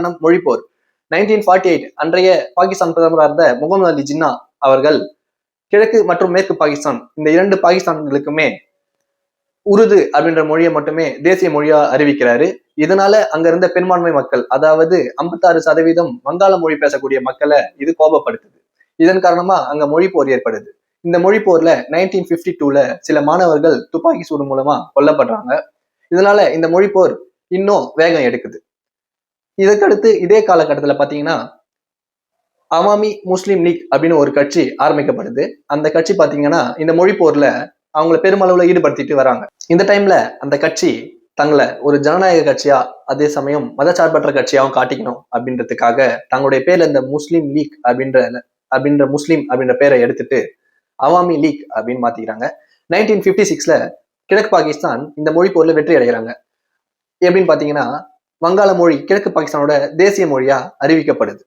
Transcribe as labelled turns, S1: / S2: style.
S1: காரணம் மொழிப்போர். Nineteen forty eight அன்றைய பாகிஸ்தான் பிரதமராக இருந்த முகமது அலி ஜின்னா அவர்கள் கிழக்கு மற்றும் மேற்கு பாகிஸ்தான் இந்த இரண்டு பாகிஸ்தான்களுக்குமே உருது அப்படின்ற மொழியை மட்டுமே தேசிய மொழியா அறிவிக்கிறாரு. இதனால அங்க இருந்த பெரும்பான்மை மக்கள் அதாவது ஐம்பத்தாறு சதவீதம் வங்காள மொழி பேசக்கூடிய மக்களை இது கோபப்படுத்துது. இதன் காரணமா அங்க மொழி போர் ஏற்படுது. இந்த மொழி போர்ல நைன்டீன் பிப்டி டூல சில மாணவர்கள் துப்பாக்கி சூடு மூலமா கொல்லப்படுறாங்க. இதனால இந்த மொழி போர் இன்னும் வேகம் எடுக்குது. இதற்கடுத்து இதே காலகட்டத்தில் பார்த்தீங்கன்னா அவாமி முஸ்லீம் லீக் அப்படின்னு ஒரு கட்சி ஆரம்பிக்கப்படுது. அந்த கட்சி பார்த்தீங்கன்னா இந்த மொழி போர்ல அவங்கள பெருமளவில் ஈடுபடுத்திட்டு வராங்க. இந்த டைம்ல அந்த கட்சி தங்களை ஒரு ஜனநாயக கட்சியா அதே சமயம் மதச்சார்பற்ற கட்சியாகவும் காட்டிக்கணும் அப்படின்றதுக்காக தங்களுடைய பேர்ல இந்த முஸ்லீம் லீக் அப்படின்ற அப்படின்ற முஸ்லீம் அப்படின்ற பேரை எடுத்துட்டு அவாமி லீக் அப்படின்னு மாத்திக்கிறாங்க. நைன்டீன் பிப்டி சிக்ஸ்ல கிழக்கு பாகிஸ்தான் இந்த மொழி போர்ல வெற்றி அடைகிறாங்க. எப்படின்னு பாத்தீங்கன்னா வங்காள மொழி கிழக்கு பாகிஸ்தானோட தேசிய மொழியா அறிவிக்கப்படுது.